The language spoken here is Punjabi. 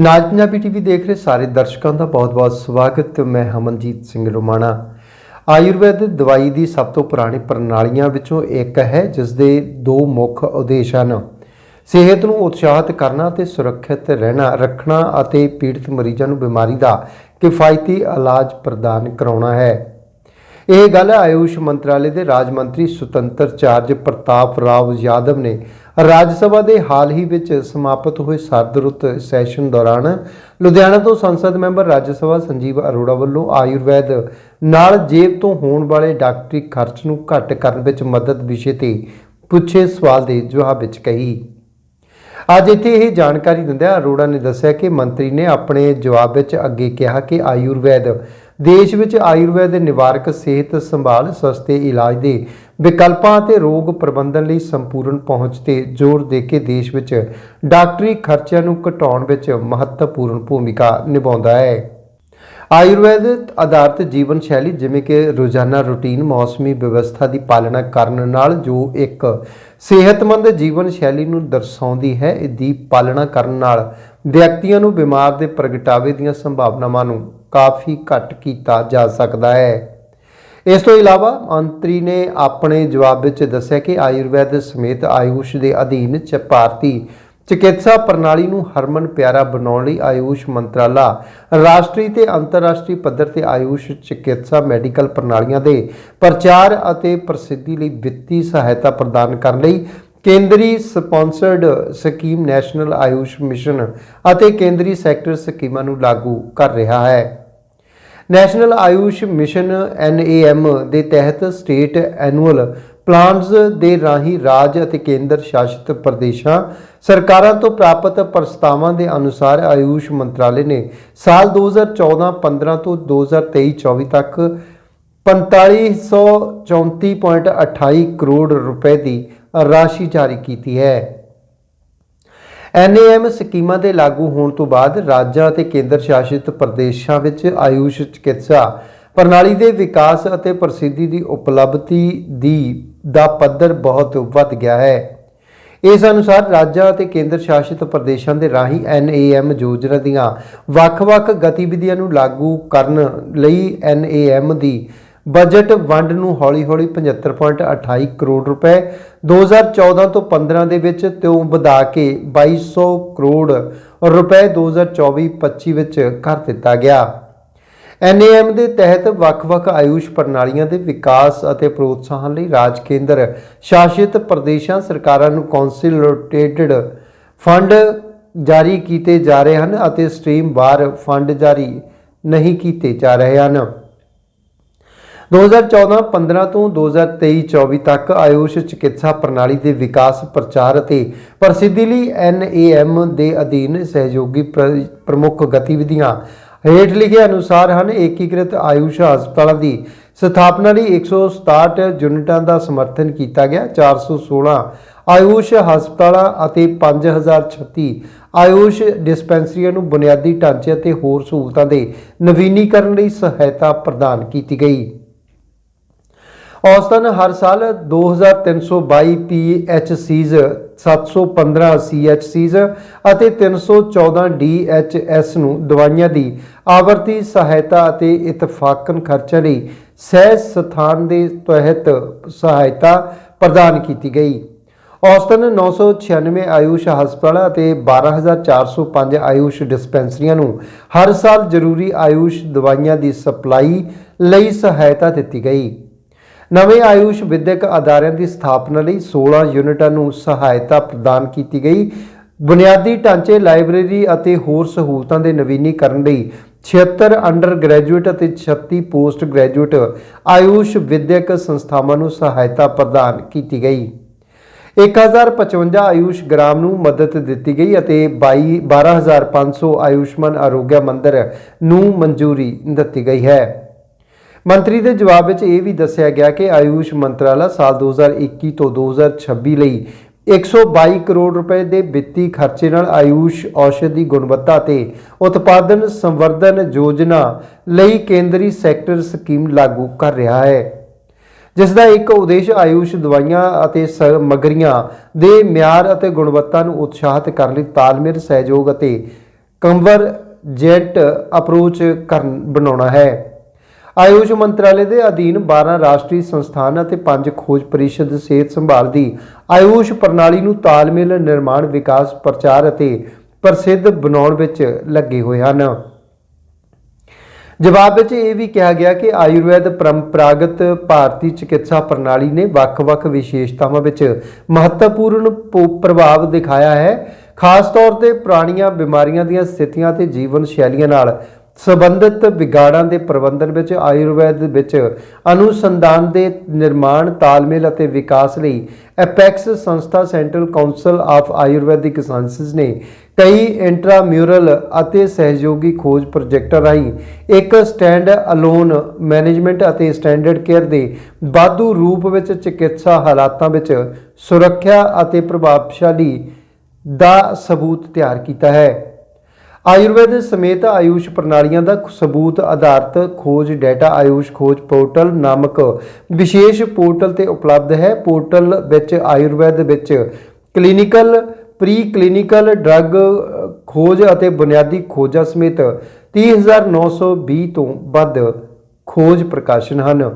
ਨਾਜ ਪੰਜਾਬੀ ਟੀਵੀ ਦੇਖ ਰਹੇ ਸਾਰੇ ਦਰਸ਼ਕਾਂ ਦਾ ਬਹੁਤ-ਬਹੁਤ ਸਵਾਗਤ। ਮੈਂ ਹਮਨਜੀਤ ਸਿੰਘ ਰੋਮਾਣਾ ਆਯੁਰਵੈਦ ਦਵਾਈ ਦੀ ਸਭ ਤੋਂ ਪੁਰਾਣੀ ਪ੍ਰਣਾਲੀਆਂ ਵਿੱਚੋਂ ਇੱਕ ਹੈ ਜਿਸ ਦੇ ਦੋ ਮੁੱਖ ਉਦੇਸ਼ ਹਨ। ਸਿਹਤ ਨੂੰ ਉਤਸ਼ਾਹਿਤ ਕਰਨਾ ਤੇ ਸੁਰੱਖਿਅਤ ਰਹਿਣਾ, ਰੱਖਣਾ ਅਤੇ ਪੀੜਤ ਮਰੀਜ਼ਾਂ ਨੂੰ ਬਿਮਾਰੀ ਦਾ ਕਿਫਾਇਤੀ ਇਲਾਜ ਪ੍ਰਦਾਨ ਕਰਾਉਣਾ ਹੈ। ਇਹ ਗੱਲ ਆਯੁਸ਼ ਮੰਤਰਾਲੇ ਦੇ ਰਾਜ ਮੰਤਰੀ ਸੁਤੰਤਰ ਚਾਰਜ ਪ੍ਰਤਾਪ ਰਾਵ ਯਾਦਵ ਨੇ ਰਾਜ ਸਭਾ ਦੇ ਹਾਲ ਹੀ ਵਿੱਚ ਸਮਾਪਤ ਹੋਏ ਸਰਦ ਰੁੱਤ ਸੈਸ਼ਨ ਦੌਰਾਨ ਲੁਧਿਆਣਾ ਤੋਂ ਸੰਸਦ ਮੈਂਬਰ ਰਾਜ ਸਭਾ ਸੰਜੀਵ ਅਰੋੜਾ ਵੱਲੋਂ ਆਯੁਰਵੈਦ ਨਾਲ ਜੇਬ ਤੋਂ ਹੋਣ ਵਾਲੇ ਡਾਕਟਰੀ ਖਰਚ ਨੂੰ ਘੱਟ ਕਰਨ ਵਿੱਚ ਮਦਦ ਵਿਸ਼ੇ ਤੇ ਪੁੱਛੇ ਸਵਾਲ ਦੇ ਜਵਾਬ ਵਿੱਚ ਕਹੀ। ਅੱਜ ਇੱਥੇ ਇਹ ਜਾਣਕਾਰੀ ਦਿੰਦਿਆਂ ਅਰੋੜਾ ਨੇ ਦੱਸਿਆ ਕਿ ਮੰਤਰੀ ਨੇ ਆਪਣੇ ਜਵਾਬ ਵਿੱਚ ਅੱਗੇ ਕਿਹਾ ਕਿ ਆਯੁਰਵੈਦ ਦੇਸ਼ ਵਿੱਚ ਆਯੁਰਵੈਦ ਨਿਵਾਰਕ ਸਿਹਤ ਸੰਭਾਲ, ਸਸਤੇ ਇਲਾਜ ਦੇ ਵਿਕਲਪਾਂ ਅਤੇ ਰੋਗ ਪ੍ਰਬੰਧਨ ਲਈ ਸੰਪੂਰਨ ਪਹੁੰਚ ਤੇ ਜ਼ੋਰ ਦੇ ਕੇ ਦੇਸ਼ ਵਿੱਚ ਡਾਕਟਰੀ ਖਰਚਿਆਂ ਨੂੰ ਘਟਾਉਣ ਵਿੱਚ ਮਹੱਤਵਪੂਰਨ ਭੂਮਿਕਾ ਨਿਭਾਉਂਦਾ ਹੈ। ਆਯੁਰਵੈਦ ਆਧਾਰਿਤ ਜੀਵਨ ਸ਼ੈਲੀ ਜਿਵੇਂ ਕਿ ਰੋਜ਼ਾਨਾ ਰੁਟੀਨ, ਮੌਸਮੀ ਵਿਵਸਥਾ ਦੀ ਪਾਲਣਾ ਕਰਨ ਨਾਲ ਜੋ ਇੱਕ ਸਿਹਤਮੰਦ ਜੀਵਨ ਸ਼ੈਲੀ ਨੂੰ ਦਰਸਾਉਂਦੀ ਹੈ ਇਸ ਦੀ ਪਾਲਣਾ ਕਰਨ ਨਾਲ ਵਿਅਕਤੀਆਂ ਨੂੰ ਬਿਮਾਰ ਦੇ ਪ੍ਰਗਟਾਵੇ ਦੀਆਂ ਸੰਭਾਵਨਾਵਾਂ ਨੂੰ ਕਾਫੀ ਘੱਟ ਕੀਤਾ ਜਾ ਸਕਦਾ ਹੈ। ਇਸ ਤੋਂ ਇਲਾਵਾ ਮੰਤਰੀ ਨੇ ਆਪਣੇ ਜਵਾਬ ਵਿੱਚ ਦੱਸਿਆ ਕਿ ਆਯੁਰਵੈਦ ਸਮੇਤ ਆਯੂਸ਼ ਦੇ ਅਧੀਨ ਚ ਭਾਰਤੀ ਚਿਕਿਤਸਾ ਪ੍ਰਣਾਲੀ ਨੂੰ ਹਰਮਨ ਪਿਆਰਾ ਬਣਾਉਣ ਲਈ ਆਯੂਸ਼ ਮੰਤਰਾਲਾ, ਰਾਸ਼ਟਰੀ ਤੇ ਅੰਤਰਰਾਸ਼ਟਰੀ ਪੱਧਰ ਤੇ ਆਯੂਸ਼ ਚਿਕਿਤਸਾ ਮੈਡੀਕਲ ਪ੍ਰਣਾਲੀਆਂ ਦੇ ਪ੍ਰਚਾਰ ਅਤੇ ਪ੍ਰਸਿੱਧੀ ਲਈ ਵਿੱਤੀ ਸਹਾਇਤਾ ਪ੍ਰਦਾਨ ਕਰਨ ਲਈ ਕੇਂਦਰੀ sponsored scheme national AYUSH mission ਅਤੇ ਕੇਂਦਰੀ ਸੈਕਟਰ ਸਕੀਮਾਂ ਨੂੰ ਲਾਗੂ ਕਰ ਰਿਹਾ ਹੈ। ਨੈਸ਼ਨਲ ਆਯੂਸ਼ ਮਿਸ਼ਨ NAM ਦੇ ਤਹਿਤ ਸਟੇਟ ਐਨੂਅਲ ਪਲਾਨਸ ਦੇ ਰਾਹੀਂ ਰਾਜ ਅਤੇ ਕੇਂਦਰ ਸ਼ਾਸਿਤ ਪ੍ਰਦੇਸ਼ਾਂ ਸਰਕਾਰਾਂ ਤੋਂ ਪ੍ਰਾਪਤ ਪ੍ਰਸਤਾਵਾਂ ਦੇ ਅਨੁਸਾਰ ਆਯੂਸ਼ ਮੰਤਰਾਲੇ ਨੇ ਸਾਲ 2014-15 ਤੋਂ 2023-24 ਤੱਕ 4534.28 ਕਰੋੜ ਰੁਪਏ ਦੀ ਰਾਸ਼ੀ ਜਾਰੀ ਕੀਤੀ ਹੈ। ਐਨਏਐਮ ਸਕੀਮਾਂ ਦੇ ਲਾਗੂ ਹੋਣ ਤੋਂ ਬਾਅਦ ਰਾਜਾਂ ਅਤੇ ਕੇਂਦਰ ਸ਼ਾਸਿਤ ਪ੍ਰਦੇਸ਼ਾਂ ਵਿੱਚ ਆਯੂਸ਼ ਚਿਕਿਤਸਾ ਪ੍ਰਣਾਲੀ ਦੇ ਵਿਕਾਸ ਅਤੇ ਪ੍ਰਸਿੱਧੀ ਦੀ ਉਪਲਬਧੀ ਦੀ ਦਾ ਪੱਧਰ ਬਹੁਤ ਵੱਧ ਗਿਆ ਹੈ। ਇਸ ਅਨੁਸਾਰ ਰਾਜਾਂ ਅਤੇ ਕੇਂਦਰ ਸ਼ਾਸਿਤ ਪ੍ਰਦੇਸ਼ਾਂ ਦੇ ਰਾਹੀਂ ਐਨਏਐਮ ਯੋਜਨਾ ਦੀਆਂ ਵੱਖ-ਵੱਖ ਗਤੀਵਿਧੀਆਂ ਨੂੰ ਲਾਗੂ ਕਰਨ ਲਈ ਐਨਏਐਮ ਦੀ ਬਜਟ ਵੰਡ ਨੂੰ ਹੌਲੀ-ਹੌਲੀ 75.28 ਕਰੋੜ ਰੁਪਏ 2014 ਤੋਂ 15 ਦੇ ਵਿੱਚ ਤੋਂ ਵਧਾ ਕੇ 2200 ਕਰੋੜ ਰੁਪਏ 2024-25 ਵਿੱਚ ਕਰ ਦਿੱਤਾ ਗਿਆ। ਐਨਏਐਮ ਦੇ ਤਹਿਤ ਵੱਖ-ਵੱਖ ਆਯੂਸ਼ ਪ੍ਰਣਾਲੀਆਂ ਦੇ ਵਿਕਾਸ ਅਤੇ ਪ੍ਰੋਤਸਾਹਨ ਲਈ ਰਾਜ ਕੇਂਦਰ ਸ਼ਾਸਿਤ ਪ੍ਰਦੇਸ਼ਾਂ ਸਰਕਾਰਾਂ ਨੂੰ ਕੌਂਸਲਟੇਟਡ ਫੰਡ ਜਾਰੀ ਕੀਤੇ ਜਾ ਰਹੇ ਹਨ ਅਤੇ ਸਟ੍ਰੀਮ ਵਾਰ ਫੰਡ ਜਾਰੀ ਨਹੀਂ ਕੀਤੇ ਜਾ ਰਹੇ ਹਨ। 2014-15 ਤੋਂ 2023-24 ਤੱਕ ਆਯੂਸ਼ ਚਿਕਿਤਸਾ ਪ੍ਰਣਾਲੀ ਦੇ ਵਿਕਾਸ ਪ੍ਰਚਾਰ ਅਤੇ ਪ੍ਰਸਿੱਧੀ ਲਈ ਐਨਏਐਮ ਦੇ ਅਧੀਨ ਸਹਿਯੋਗੀ ਪ੍ਰ- ਪ੍ਰਮੁੱਖ ਗਤੀਵਿਧੀਆਂ ਹੇਠ ਲਿਖੇ ਅਨੁਸਾਰ ਹਨ, ਏਕੀਕ੍ਰਿਤ ਆਯੂਸ਼ ਹਸਪਤਾਲਾਂ ਦੀ ਸਥਾਪਨਾ ਲਈ 167 ਯੂਨਿਟਾਂ ਦਾ ਸਮਰਥਨ ਕੀਤਾ ਗਿਆ 416 ਆਯੂਸ਼ ਹਸਪਤਾਲਾਂ ਅਤੇ 5036 ਆਯੂਸ਼ ਡਿਸਪੈਂਸਰੀਆਂ ਨੂੰ ਬੁਨਿਆਦੀ ਢਾਂਚੇ ਅਤੇ ਹੋਰ ਸਹੂਲਤਾਂ ਦੇ ਨਵੀਨੀਕਰਨ ਲਈ ਸਹਾਇਤਾ ਪ੍ਰਦਾਨ ਕੀਤੀ ਗਈ। ਔਸਤਨ ਹਰ ਸਾਲ 2322 PHCs 715 CHCs ਅਤੇ 314 DHS ਨੂੰ ਦਵਾਈਆਂ ਦੀ ਆਵਰਤੀ ਸਹਾਇਤਾ ਅਤੇ ਇਤਫਾਕਨ ਖਰਚਾ ਲਈ ਸਹਿ ਸਥਾਨ ਦੇ ਤਹਿਤ ਸਹਾਇਤਾ ਪ੍ਰਦਾਨ ਕੀਤੀ ਗਈ। ਔਸਤਨ 996 ਆਯੂਸ਼ ਹਸਪਤਾਲ ਅਤੇ 12405 ਆਯੂਸ਼ ਡਿਸਪੈਂਸਰੀਆਂ ਨੂੰ ਹਰ ਸਾਲ ਜ਼ਰੂਰੀ ਆਯੂਸ਼ ਦਵਾਈਆਂ ਦੀ ਸਪਲਾਈ ਲਈ ਸਹਾਇਤਾ ਦਿੱਤੀ ਗਈ। ਨਵੇਂ ਆਯੂਸ਼ ਵਿਦਿਅਕ ਅਦਾਰਿਆਂ ਦੀ ਸਥਾਪਨਾ ਲਈ 16 ਯੂਨਿਟਾਂ ਨੂੰ ਸਹਾਇਤਾ ਪ੍ਰਦਾਨ ਕੀਤੀ ਗਈ। ਬੁਨਿਆਦੀ ਢਾਂਚੇ, ਲਾਇਬ੍ਰੇਰੀ ਅਤੇ ਹੋਰ ਸਹੂਲਤਾਂ ਦੇ ਨਵੀਨੀਕਰਨ ਲਈ 76 ਅੰਡਰ ਗ੍ਰੈਜੂਏਟ ਅਤੇ 36 ਪੋਸਟ ਗ੍ਰੈਜੂਏਟ ਆਯੂਸ਼ ਵਿਦਿਅਕ ਸੰਸਥਾਵਾਂ ਨੂੰ ਸਹਾਇਤਾ ਪ੍ਰਦਾਨ ਕੀਤੀ ਗਈ। 1055 ਆਯੂਸ਼ ਗ੍ਰਾਮ ਨੂੰ ਮਦਦ ਦਿੱਤੀ ਗਈ ਅਤੇ 22 12500 ਆਯੁਸ਼ਮਾਨ ਆਰੋਗਿਆ ਮੰਦਰ ਨੂੰ ਮਨਜ਼ੂਰੀ ਦਿੱਤੀ ਗਈ ਹੈ। ਮੰਤਰੀ ਦੇ ਜਵਾਬ ਵਿੱਚ ਇਹ ਵੀ ਦੱਸਿਆ ਗਿਆ ਕਿ ਆਯੂਸ਼ ਮੰਤਰਾਲਾ ਸਾਲ 2021 ਤੋਂ 2026 ਲਈ 122 ਕਰੋੜ ਰੁਪਏ ਦੇ ਵਿੱਤੀ ਖਰਚੇ ਨਾਲ ਆਯੂਸ਼ ਔਸ਼ਧ ਦੀ ਗੁਣਵੱਤਾ ਤੇ ਉਤਪਾਦਨ ਸੰਵਰਧਨ ਯੋਜਨਾ ਲਈ ਕੇਂਦਰੀ ਸੈਕਟਰ ਸਕੀਮ ਲਾਗੂ ਕਰ ਰਿਹਾ ਹੈ ਜਿਸ ਦਾ ਇੱਕ ਉਦੇਸ਼ ਆਯੂਸ਼ ਦਵਾਈਆਂ ਅਤੇ ਸਮੱਗਰੀਆਂ ਦੇ ਮਿਆਰ ਅਤੇ ਗੁਣਵੱਤਾ ਨੂੰ ਉਤਸ਼ਾਹਿਤ ਕਰਨ ਲਈ ਤਾਲਮੇਲ, ਸਹਿਯੋਗ ਅਤੇ ਕਨਵਰਜੈਂਟ ਅਪਰੋਚ ਕਰਨ ਬਣਾਉਣਾ ਹੈ। ਆਯੁਸ਼ ਮੰਤਰਾਲੇ ਦੇ ਅਧੀਨ 12 ਰਾਸ਼ਟਰੀ ਸੰਸਥਾਨ ਅਤੇ 5 ਖੋਜ ਪਰਿਸ਼ਦ ਸਿਹਤ ਸੰਭਾਲ ਦੀ ਆਯੁਸ਼ ਪ੍ਰਣਾਲੀ ਨੂੰ ਤਾਲਮੇਲ, ਨਿਰਮਾਣ, ਵਿਕਾਸ, ਪ੍ਰਚਾਰ ਅਤੇ ਪ੍ਰਸਿੱਧ ਬਣਾਉਣ ਵਿੱਚ ਲੱਗੇ ਹੋਏ ਹਨ। ਜਵਾਬ ਵਿੱਚ ਇਹ ਵੀ ਕਿਹਾ ਗਿਆ ਕਿ ਆਯੁਰਵੈਦ ਪਰੰਪਰਾਗਤ ਭਾਰਤੀ ਚਿਕਿਤਸਾ ਪ੍ਰਣਾਲੀ ਨੇ ਵੱਖ-ਵੱਖ ਵਿਸ਼ੇਸ਼ਤਾਵਾਂ ਵਿੱਚ ਮਹੱਤਵਪੂਰਨ ਪ੍ਰਭਾਵ ਦਿਖਾਇਆ ਹੈ। ਖਾਸ ਤੌਰ ਤੇ ਪੁਰਾਣੀਆਂ ਬਿਮਾਰੀਆਂ ਦੀਆਂ ਸਥਿਤੀਆਂ ਤੇ ਜੀਵਨ ਸ਼ੈਲੀਆਂ ਨਾਲ ਸੰਬੰਧਿਤ ਵਿਗਾੜਾਂ ਦੇ ਪ੍ਰਬੰਧਨ ਵਿੱਚ, ਆਯੁਰਵੈਦ ਵਿੱਚ ਅਨੁਸੰਧਾਨ ਦੇ ਨਿਰਮਾਣ, ਤਾਲਮੇਲ ਅਤੇ ਵਿਕਾਸ ਲਈ ਐਪੈਕਸ ਸੰਸਥਾ central council of Ayurvedic sciences ਨੇ ਕਈ ਇੰਟਰਾਮਿਊਰਲ ਅਤੇ ਸਹਿਯੋਗੀ ਖੋਜ ਪ੍ਰੋਜੈਕਟਾਂ ਰਾਹੀਂ ਇੱਕ ਸਟੈਂਡ ਅਲੋਨ ਮੈਨੇਜਮੈਂਟ ਅਤੇ ਸਟੈਂਡਰਡ ਕੇਅਰ ਦੇ ਵਾਧੂ ਰੂਪ ਵਿੱਚ ਚਿਕਿਤਸਾ ਹਾਲਾਤਾਂ ਵਿੱਚ ਸੁਰੱਖਿਆ ਅਤੇ ਪ੍ਰਭਾਵਸ਼ਾਲੀ ਦਾ ਸਬੂਤ ਤਿਆਰ ਕੀਤਾ ਹੈ। ਆਯੁਰਵੈਦ ਸਮੇਤ ਆਯੂਸ਼ ਪ੍ਰਣਾਲੀਆਂ ਦਾ ਸਬੂਤ ਆਧਾਰਿਤ ਖੋਜ, ਡਾਟਾ ਆਯੂਸ਼ ਖੋਜ ਪੋਰਟਲ ਨਾਮਕ ਵਿਸ਼ੇਸ਼ ਪੋਰਟਲ ਤੇ ਉਪਲਬਧ ਹੈ। ਪੋਰਟਲ ਵਿੱਚ ਆਯੁਰਵੈਦ ਵਿੱਚ ਕਲੀਨਿਕਲ ਪ੍ਰੀ ਕਲੀਨਿਕਲ ਡਰੱਗ ਖੋਜ ਅਤੇ ਬੁਨਿਆਦੀ ਖੋਜਾਂ ਸਮੇਤ 30920 ਤੋਂ ਵੱਧ ਖੋਜ ਪ੍ਰਕਾਸ਼ਨ ਹਨ।